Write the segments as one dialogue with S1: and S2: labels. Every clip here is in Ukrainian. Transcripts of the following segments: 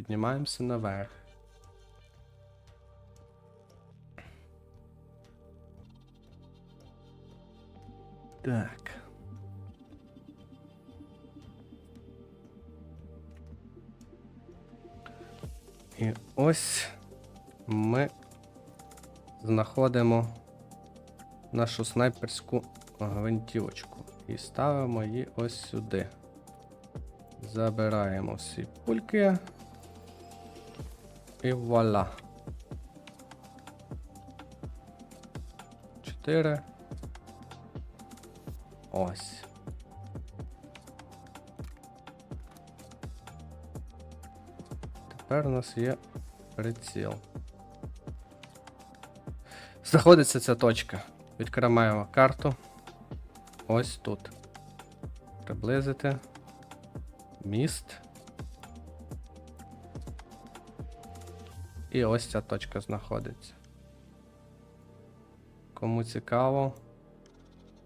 S1: Піднімаємося наверх. Так. І ось ми знаходимо нашу снайперську гвинтівочку і ставимо її ось сюди. Забираємо всі пульки. І вуаля. Чотири. Ось. Тепер у нас є приціл. Знаходиться ця точка. Відкриваємо карту. Ось тут. Приблизити. Міст. І ось ця точка знаходиться. Кому цікаво,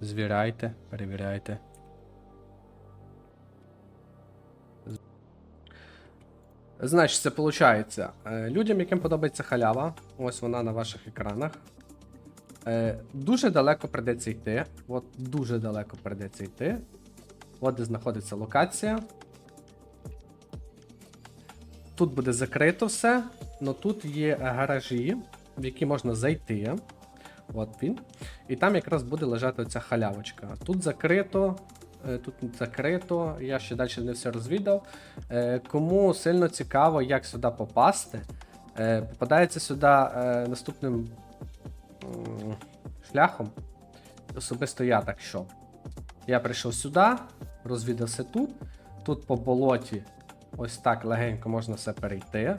S1: звіряйте, перевіряйте. Значить, це виходить. Людям, яким подобається халява, ось вона на ваших екранах. Е, Дуже далеко придеться йти. От дуже далеко придеться йти. От де знаходиться локація. Тут буде закрито все, але тут є гаражі, в які можна зайти. От він. І там якраз буде лежати оця халявочка. Тут закрито. е, Тут закрито, я ще далі не все розвідав. Е, Кому сильно цікаво, як сюди попасти, е, попадається сюди наступним шляхом. Особисто я так що. Я прийшов сюди, розвідав все тут. Тут по болоті ось так легенько можна все перейти.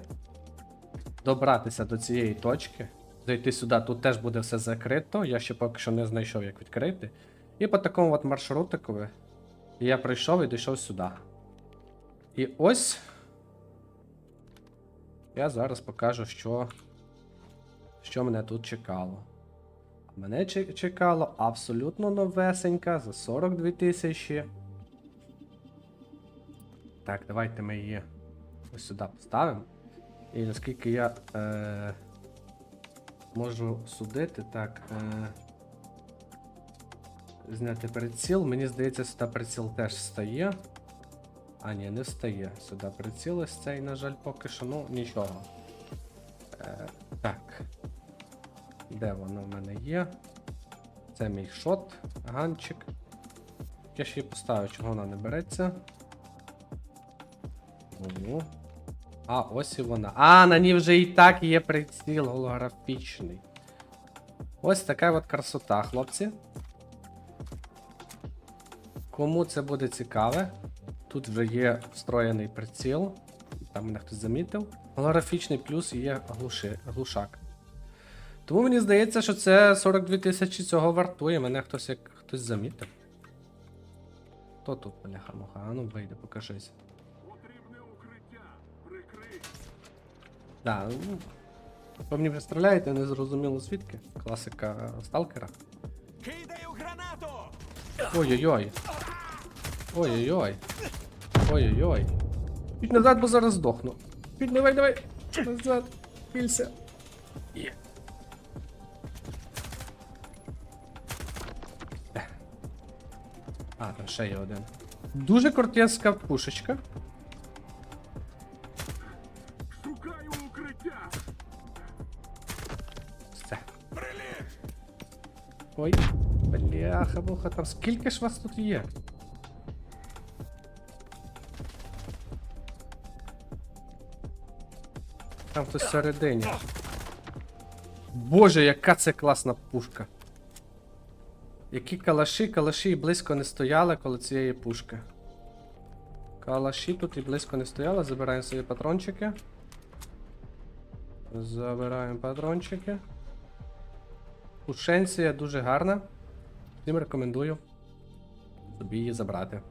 S1: Добратися до цієї точки. Зайти сюди, тут теж буде все закрито. Я ще поки що не знайшов, як відкрити. І по такому от маршрутикові я прийшов і дійшов сюди. І ось. Я зараз покажу, що, що мене тут чекало. Мене чекало абсолютно новесенька за 42 тисячі. Так, давайте ми її ось сюди поставимо. І наскільки я е, можу судити, так. Е, зняти приціл. Мені здається, сюди приціл теж стає. А, ні, не встає. Сюди приціл ось цей, на жаль, поки що, ну, нічого. Е, так. Де воно в мене є? Це мій шот, ганчик. Я ще її поставлю, чого вона не береться. Ну. А, ось і вона. А, на ній вже і так є приціл голографічний. Ось така от красота, хлопці. Кому це буде цікаве, тут вже є встроєний приціл. Там мене хтось замітив. Голографічний плюс є глуши, глушак. Тому мені здається, що це 42 тисячі цього вартує. Мене хтось як хтось замітив. Хто тут, бляха муха? А ну вийде, покажись. Да, ну. Ви мені представляєте, не зрозуміло звідки. Класика сталкера.
S2: Кидаю гранату!
S1: Ой-ой-ой. Ой-ой-ой. Ой-ой-ой. Підь назад, бо зараз здохну. Підь, давай, давай. Назад. Пілься. Є. А, там ще є один. Дуже кортєска пушечка. Ой. Бляха, муха, там скільки ж вас тут є? Там хтось всередині. Боже, яка це класна пушка. Які калаші, калаші і близько не стояли коло цієї пушки. Калаші тут і близько не стояли, забираємо свої патрончики. Забираємо патрончики. Пушенція дуже гарна. Всім рекомендую собі її забрати.